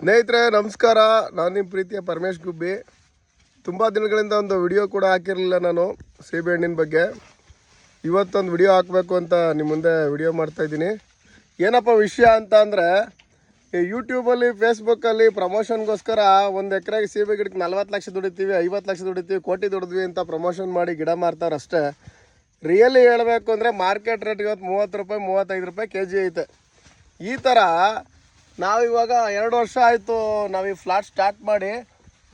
ಸ್ನೇಹಿತರೆ, ನಮಸ್ಕಾರ. ನಾನು ನಿಮ್ಮ ಪ್ರೀತಿಯ ಪರಮೇಶ್ ಗುಬ್ಬಿ. ತುಂಬ ದಿನಗಳಿಂದ ಒಂದು ವಿಡಿಯೋ ಕೂಡ ಹಾಕಿರಲಿಲ್ಲ ನಾನು ಸೀಬೆಹಣ್ಣಿನ ಬಗ್ಗೆ. ಇವತ್ತೊಂದು ವಿಡಿಯೋ ಹಾಕಬೇಕು ಅಂತ ನಿಮ್ಮ ಮುಂದೆ ವಿಡಿಯೋ ಮಾಡ್ತಾಯಿದ್ದೀನಿ ಏನಪ್ಪ ವಿಷಯ ಅಂತ ಅಂದರೆ, ಈ ಯೂಟ್ಯೂಬಲ್ಲಿ ಫೇಸ್ಬುಕ್ಕಲ್ಲಿ ಪ್ರಮೋಷನ್ಗೋಸ್ಕರ ಒಂದು ಎಕರೆಗೆ ಸೀಬೆ ಗಿಡಕ್ಕೆ ನಲ್ವತ್ತು ಲಕ್ಷ ದುಡಿತೀವಿ, ಐವತ್ತು ಲಕ್ಷ ದುಡಿತೀವಿ, ಕೋಟಿ ದುಡಿದ್ವಿ ಅಂತ ಪ್ರಮೋಷನ್ ಮಾಡಿ ಗಿಡ ಮಾರ್ತಾರೆ ಅಷ್ಟೇ. ರಿಯಲಿ ಹೇಳಬೇಕು ಅಂದರೆ ಮಾರ್ಕೆಟ್ ರೇಟ್ ಇವತ್ತು ಮೂವತ್ತು ರೂಪಾಯಿ, ಮೂವತ್ತೈದು ರೂಪಾಯಿ ಕೆ ಜಿ ಐತೆ. ಈ ಥರ ನಾವಿವಾಗ ಎರಡು ವರ್ಷ ಆಯಿತು ನಾವು ಈ ಫ್ಲಾಟ್ ಸ್ಟಾರ್ಟ್ ಮಾಡಿ.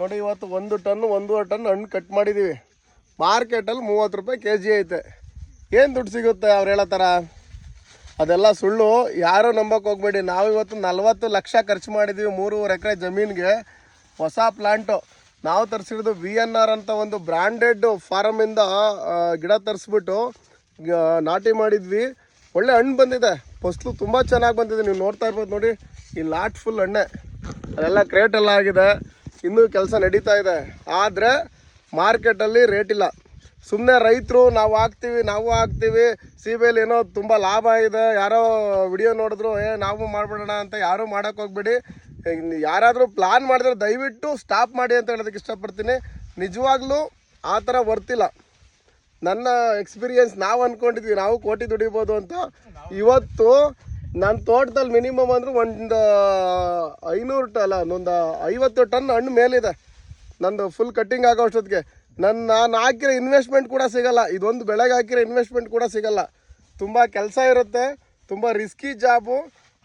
ನೋಡಿ, ಇವತ್ತು ಒಂದು ಟನ್, ಒಂದೂವರೆ ಟನ್ ಹಣ್ಣು ಕಟ್ ಮಾಡಿದ್ದೀವಿ ಮಾರ್ಕೆಟಲ್ಲಿ ಮೂವತ್ತು ರೂಪಾಯಿ ಕೆ ಜಿ ಐತೆ. ಏನು ದುಡ್ಡು ಸಿಗುತ್ತೆ ಅವ್ರು ಹೇಳೋ ಥರ ಅದೆಲ್ಲ ಸುಳ್ಳು. ಯಾರೂ ನಂಬಕ್ಕೆ ಹೋಗ್ಬೇಡಿ. ನಾವು ಇವತ್ತು ನಲ್ವತ್ತು ಲಕ್ಷ ಖರ್ಚು ಮಾಡಿದ್ದೀವಿ ಮೂರುವರೆ ಎಕರೆ ಜಮೀನಿಗೆ. ಹೊಸ ಪ್ಲಾಂಟು ನಾವು ತರಿಸಿರೋದು ವಿ ಎನ್ ಆರ್ ಅಂತ ಒಂದು ಬ್ರ್ಯಾಂಡೆಡ್ ಫಾರಮಿಂದ ಗಿಡ ತರಿಸ್ಬಿಟ್ಟು ನಾಟಿ ಮಾಡಿದ್ವಿ. ಒಳ್ಳೆ ಹಣ್ಣು ಬಂದಿದೆ. ಫಸ್ಲು ತುಂಬ ಚೆನ್ನಾಗಿ ಬಂದಿದೆ. ನೀವು ನೋಡ್ತಾ ಇರ್ಬೋದು ನೋಡಿ. ಈ ಲಾಟ್ ಫುಲ್ ಹಣ್ಣೆ ಅದೆಲ್ಲ ಕ್ರೇಟ್ ಎಲ್ಲ ಆಗಿದೆ. ಇನ್ನೂ ಕೆಲಸ ನಡೀತಾ ಇದೆ. ಆದರೆ ಮಾರ್ಕೆಟಲ್ಲಿ ರೇಟ್ ಇಲ್ಲ. ಸುಮ್ಮನೆ ರೈತರು, ನಾವು ಹಾಕ್ತೀವಿ ನಾವು ಹಾಕ್ತೀವಿ. ಸೀಬೆಯಲ್ಲಿ ಏನೋ ತುಂಬ ಲಾಭ ಇದೆ ಯಾರೋ ವಿಡಿಯೋ ನೋಡಿದ್ರು, ಏ, ನಾವು ಮಾಡಿಬಿಡೋಣ ಅಂತ ಯಾರೂ ಮಾಡೋಕೆ ಹೋಗ್ಬೇಡಿ. ಯಾರಾದರೂ ಪ್ಲಾನ್ ಮಾಡಿದ್ರೆ ದಯವಿಟ್ಟು ಸ್ಟಾಪ್ ಮಾಡಿ ಅಂತ ಹೇಳೋದಕ್ಕೆ ಇಷ್ಟಪಡ್ತೀನಿ. ನಿಜವಾಗ್ಲೂ ಆ ಥರ ವರ್ತಿಲ್ಲ ನನ್ನ ಎಕ್ಸ್ಪೀರಿಯನ್ಸ್ ನಾವು ಅಂದ್ಕೊಂಡಿದ್ವಿ ನಾವು ಕೋಟಿ ದುಡಿಬೋದು ಅಂತ. ಇವತ್ತು ನನ್ನ ತೋಟದಲ್ಲಿ ಮಿನಿಮಮ್ ಅಂದ್ರೆ ಒಂದು ಐನೂರು ಅಲ್ಲ ಒಂದು ಐವತ್ತು ಟನ್ ಹಣ್ಣು ಮೇಲಿದೆ. ನಂದು ಫುಲ್ ಕಟ್ಟಿಂಗ್ ಆಗೋ ಅಷ್ಟೊತ್ತಿಗೆ. ನನ್ನ ನಾನು ಹಾಕಿರೋ ಇನ್ವೆಸ್ಟ್ಮೆಂಟ್ ಕೂಡ ಸಿಗಲ್ಲ. ಇದೊಂದು ಬೆಳೆಗೆ ಹಾಕಿರೋ ಇನ್ವೆಸ್ಟ್ಮೆಂಟ್ ಕೂಡ ಸಿಗಲ್ಲ. ತುಂಬ ಕೆಲಸ ಇರುತ್ತೆ, ತುಂಬ ರಿಸ್ಕಿ ಜಾಬು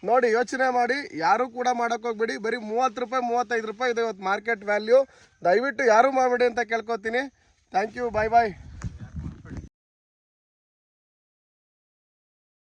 ನೋಡಿ, ಯೋಚನೆ ಮಾಡಿ, ಯಾರೂ ಕೂಡ ಹೋಗ್ಬೇಡಿ. ಬರೀ ಮೂವತ್ತು ರೂಪಾಯಿ, ಮೂವತ್ತೈದು ರೂಪಾಯಿ ಇದೆ ಇವತ್ತು ಮಾರ್ಕೆಟ್ ವ್ಯಾಲ್ಯೂ ದಯವಿಟ್ಟು ಯಾರೂ ಮಾಡಬೇಡಿ ಅಂತ ಕೇಳ್ಕೊತೀನಿ. Thank you bye bye